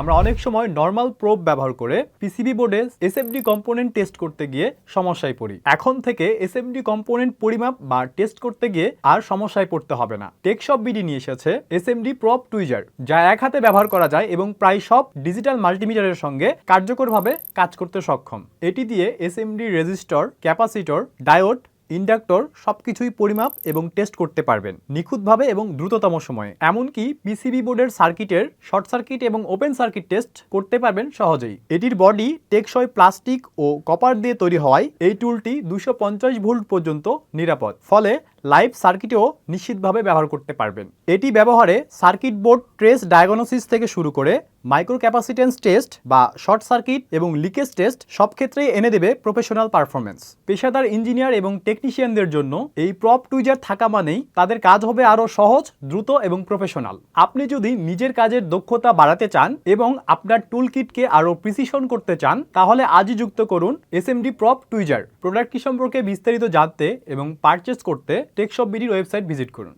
আমরা অনেক সময় নর্মাল প্রোব ব্যবহার করে পিসিবি বোর্ডে এসএমডি কম্পোনেন্ট টেস্ট করতে গিয়ে সমস্যায় পড়ি। এখন থেকে এসএমডি কম্পোনেন্ট পরিমাপ বা টেস্ট করতে গিয়ে আর সমস্যায় পড়তে হবে না। টেকশপ বিডি নিয়ে এসেছে এসএমডি প্রপ টুইজার যা এক হাতে ব্যবহার করা যায় এবং প্রায় সব ডিজিটাল মাল্টিমিটারের সঙ্গে কার্যকরভাবে কাজ করতে সক্ষম। এটি দিয়ে SMD resistor capacitor diode inductor সব কিছুই পরিমাপ এবং টেস্ট করতে পারবেন নিখুঁতভাবে এবং দ্রুততম সময়ে। এমনকি পিসিবি বোর্ডের সার্কিটের শর্ট সার্কিট এবং ওপেন সার্কিট টেস্ট করতে পারবেন সহজেই। এটির বডি টেকসই প্লাস্টিক ও কপার দিয়ে তৈরি হওয়ায় এই টুলটি দুশো ভোল্ট পর্যন্ত নিরাপদ। ফলে লাইভ সার্কিটেও নিশ্চিতভাবে ব্যবহার করতে পারবেন। এটি ব্যবহারে সার্কিট বোর্ড ট্রেস ডায়াগনোসিস থেকে শুরু করে মাইক্রো ক্যাপাসিটেন্স টেস্ট বা শর্ট সার্কিট এবং লিকেজ টেস্ট সব ক্ষেত্রেই এনে দেবে প্রফেশনাল পারফরমেন্স পেশাদার ইঞ্জিনিয়ার এবং টেকনিশিয়ানদের জন্য এই প্রপ টুইজার থাকা মানেই তাদের কাজ হবে আরও সহজ, দ্রুত এবং প্রফেশনাল। আপনি যদি নিজের কাজের দক্ষতা বাড়াতে চান এবং আপনার টুল কিটকে আরও প্রিসিশন করতে চান, তাহলে আজই যুক্ত করুন এসএমডি প্রপ টুইজার। প্রোডাক্টটি সম্পর্কে বিস্তারিত জানতে এবং পারচেস করতে টেকশপ বিডির ওয়েবসাইট ভিজিট করুন।